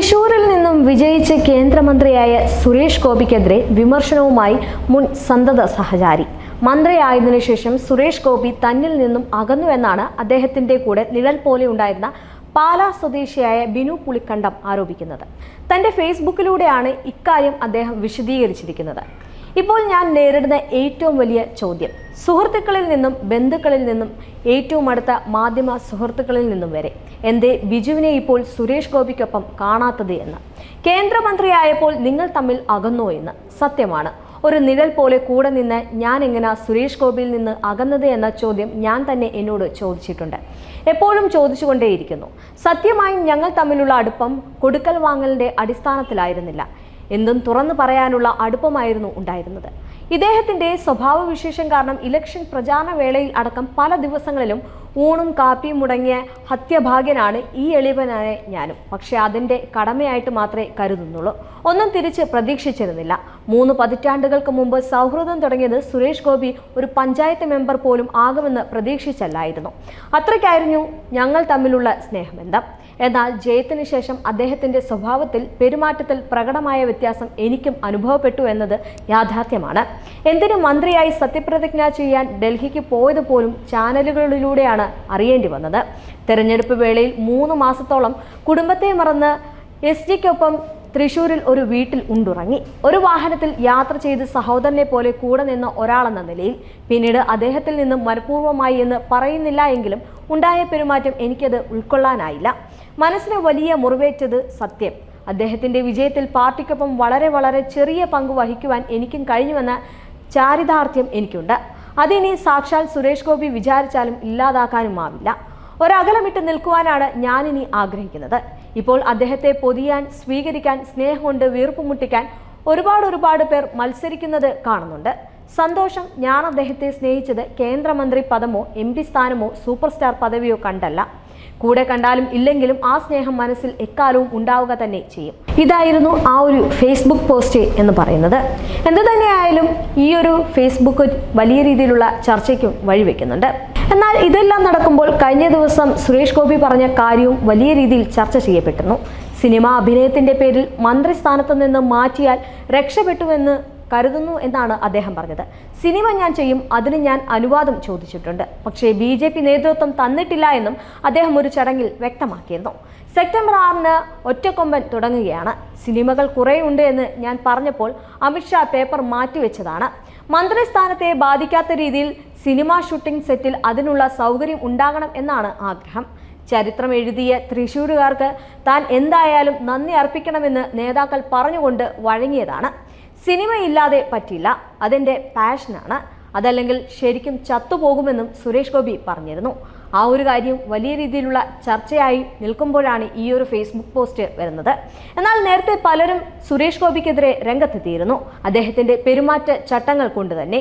തൃശൂരിൽ നിന്നും വിജയിച്ച് കേന്ദ്രമന്ത്രിയായ സുരേഷ് ഗോപിക്കെതിരെ വിമർശനവുമായി മുൻ സന്തത സഹചാരി. മന്ത്രിയായതിനു ശേഷം സുരേഷ് ഗോപി തന്നിൽ നിന്നും അകന്നുവെന്നാണ് അദ്ദേഹത്തിന്റെ കൂടെ നിഴൽ പോലെ ഉണ്ടായിരുന്ന പാലാ സ്വദേശിയായ ബിനു പുളിക്കണ്ടം ആരോപിക്കുന്നത്. തന്റെ ഫേസ്ബുക്കിലൂടെയാണ് ഇക്കാര്യം അദ്ദേഹം വിശദീകരിച്ചിരിക്കുന്നത്. ഇപ്പോൾ ഞാൻ നേരിടുന്ന ഏറ്റവും വലിയ ചോദ്യം. സുഹൃത്തുക്കളിൽ നിന്നും ബന്ധുക്കളിൽ നിന്നും ഏറ്റവും അടുത്ത മാധ്യമ സുഹൃത്തുക്കളിൽ നിന്നും വരെ. എന്തേ ബിജുവിനെ ഇപ്പോൾ സുരേഷ് ഗോപിക്കൊപ്പം കാണാത്തത് എന്ന്. കേന്ദ്രമന്ത്രിയായപ്പോൾ നിങ്ങൾ തമ്മിൽ അകന്നോ എന്ന്. സത്യമാണ്. ഒരു നിഴൽ പോലെ കൂടെ നിന്ന് ഞാൻ എങ്ങനെ സുരേഷ് ഗോപിയിൽ നിന്ന് അകന്നത് എന്ന ചോദ്യം ഞാൻ തന്നെ എന്നോട് ചോദിച്ചിട്ടുണ്ട്. എപ്പോഴും ചോദിച്ചുകൊണ്ടേയിരിക്കുന്നു. സത്യമായും ഞങ്ങൾ തമ്മിലുള്ള അടുപ്പം കൊടുക്കൽ വാങ്ങലിന്റെ അടിസ്ഥാനത്തിലായിരുന്നില്ല. എന്തും തുറന്നു പറയാനുള്ള അടുപ്പമായിരുന്നു ഉണ്ടായിരുന്നത്. ഇദ്ദേഹത്തിന്റെ സ്വഭാവവിശേഷം കാരണം ഇലക്ഷൻ പ്രചാരണ വേളയിൽ അടക്കം പല ദിവസങ്ങളിലും ഊണും കാപ്പിയും മുടങ്ങിയ ഹത്യഭാഗ്യനാണ് ഈ എളിവനായ ഞാനും. പക്ഷെ അതിന്റെ കടമയായിട്ട് മാത്രമേ കരുതുന്നുള്ളൂ. ഒന്നും തിരിച്ച് പ്രതീക്ഷിച്ചിരുന്നില്ല. മൂന്ന് പതിറ്റാണ്ടുകൾക്ക് മുമ്പ് സൗഹൃദം തുടങ്ങിയത് സുരേഷ് ഗോപി ഒരു പഞ്ചായത്ത് മെമ്പർ പോലും ആകുമെന്ന് പ്രതീക്ഷിച്ചല്ലായിരുന്നു. അത്രയ്ക്കായിരുന്നു ഞങ്ങൾ തമ്മിലുള്ള സ്നേഹബന്ധം. എന്നാൽ ജയത്തിന് ശേഷം അദ്ദേഹത്തിന്റെ സ്വഭാവത്തിൽ പെരുമാറ്റത്തിൽ പ്രകടമായ വ്യത്യാസം എനിക്കും അനുഭവപ്പെട്ടു എന്നത് യാഥാർത്ഥ്യമാണ്. എന്തിനു മന്ത്രിയായി സത്യപ്രതിജ്ഞ ചെയ്യാൻ ഡൽഹിക്ക് പോയത് പോലും ചാനലുകളിലൂടെയാണ് അറിയേണ്ടി വന്നത്. തെരഞ്ഞെടുപ്പ് വേളയിൽ മൂന്ന് മാസത്തോളം കുടുംബത്തെ മറന്ന് എസ് ഡിക്കൊപ്പം തൃശൂരിൽ ഒരു വീട്ടിൽ ഉണ്ടുറങ്ങി. ഒരു വാഹനത്തിൽ യാത്ര ചെയ്ത് സഹോദരനെ പോലെ കൂടെ നിന്ന ഒരാളെന്ന നിലയിൽ പിന്നീട് അദ്ദേഹത്തിൽ നിന്നും മനഃപൂർവമായി എന്ന് പറയുന്നില്ല എങ്കിലും ഉണ്ടായ പെരുമാറ്റം എനിക്കത് ഉൾക്കൊള്ളാനായില്ല. മനസ്സിന് വലിയ മുറിവേറ്റത് സത്യം. അദ്ദേഹത്തിന്റെ വിജയത്തിൽ പാർട്ടിക്കൊപ്പം വളരെ വളരെ ചെറിയ പങ്ക് വഹിക്കുവാൻ എനിക്കും കഴിഞ്ഞുവെന്ന ചാരിതാർത്ഥ്യം എനിക്കുണ്ട്. അതിനി സാക്ഷാൽ സുരേഷ് ഗോപി വിചാരിച്ചാലും ഇല്ലാതാക്കാനുമാവില്ല. ഒരകലമിട്ട് നിൽക്കുവാനാണ് ഞാനിനി ആഗ്രഹിക്കുന്നത്. ഇപ്പോൾ അദ്ദേഹത്തെ പൊതിയാൻ സ്വീകരിക്കാൻ സ്നേഹമുണ്ട് കൊണ്ട് വീർപ്പ് മുട്ടിക്കാൻ ഒരുപാട് ഒരുപാട് പേർ മത്സരിക്കുന്നത് കാണുന്നുണ്ട്. സന്തോഷം ഞാൻ അദ്ദേഹത്തെ സ്നേഹിച്ചത് കേന്ദ്രമന്ത്രി പദമോ എം പി സ്ഥാനമോ സൂപ്പർ സ്റ്റാർ പദവിയോ കണ്ടല്ല. കൂടെ കണ്ടാലും ഇല്ലെങ്കിലും ആ സ്നേഹം മനസ്സിൽ എക്കാലവും ഉണ്ടാവുക തന്നെ ചെയ്യും. ഇതായിരുന്നു ആ ഒരു ഫേസ്ബുക്ക് പോസ്റ്റ് എന്ന് പറയുന്നത്. എന്തു തന്നെയായാലും ഈ ഒരു ഫേസ്ബുക്ക് വലിയ രീതിയിലുള്ള ചർച്ചയ്ക്കും വഴിവെക്കുന്നുണ്ട്. എന്നാൽ ഇതെല്ലാം നടക്കുമ്പോൾ കഴിഞ്ഞ ദിവസം സുരേഷ് ഗോപി പറഞ്ഞ കാര്യവും വലിയ രീതിയിൽ ചർച്ച ചെയ്യപ്പെട്ടിരുന്നു. സിനിമ അഭിനയത്തിന്റെ പേരിൽ മന്ത്രിസ്ഥാനത്ത് നിന്ന് മാറ്റിയാൽ രക്ഷപ്പെട്ടുവെന്ന് കരുതുന്നു എന്നാണ് അദ്ദേഹം പറഞ്ഞത്. സിനിമ ഞാൻ ചെയ്യും അതിന് ഞാൻ അനുവാദം ചോദിച്ചിട്ടുണ്ട്. പക്ഷേ ബി ജെ പി നേതൃത്വം തന്നിട്ടില്ല എന്നും അദ്ദേഹം ഒരു ചടങ്ങിൽ വ്യക്തമാക്കിയിരുന്നു. സെപ്റ്റംബർ ആറിന് ഒറ്റക്കൊമ്പൻ തുടങ്ങുകയാണ്. സിനിമകൾ കുറേയുണ്ട് എന്ന് ഞാൻ പറഞ്ഞപ്പോൾ അമിത്ഷാ പേപ്പർ മാറ്റിവെച്ചതാണ്. മന്ത്രിസ്ഥാനത്തെ ബാധിക്കാത്ത രീതിയിൽ സിനിമാ ഷൂട്ടിംഗ് സെറ്റിൽ അതിനുള്ള സൗകര്യം ഉണ്ടാകണം എന്നാണ് ആഗ്രഹം. ചരിത്രം എഴുതിയ തൃശ്ശൂരുകാർക്ക് താൻ എന്തായാലും നന്ദി അർപ്പിക്കണമെന്ന് നേതാക്കൾ പറഞ്ഞുകൊണ്ട് വഴങ്ങിയതാണ്. സിനിമയില്ലാതെ പറ്റില്ല അതെന്റെ പാഷനാണ്. അതല്ലെങ്കിൽ ശരിക്കും ചത്തുപോകുമെന്നും സുരേഷ് ഗോപി പറഞ്ഞിരുന്നു. ആ ഒരു കാര്യം വലിയ രീതിയിലുള്ള ചർച്ചയായി നിൽക്കുമ്പോഴാണ് ഈ ഒരു ഫേസ്ബുക്ക് പോസ്റ്റ് വരുന്നത്. എന്നാൽ നേരത്തെ പലരും സുരേഷ് ഗോപിക്കെതിരെ രംഗത്തെത്തിയിരുന്നു. അദ്ദേഹത്തിന്റെ പെരുമാറ്റ ചട്ടങ്ങൾ കൊണ്ട് തന്നെ.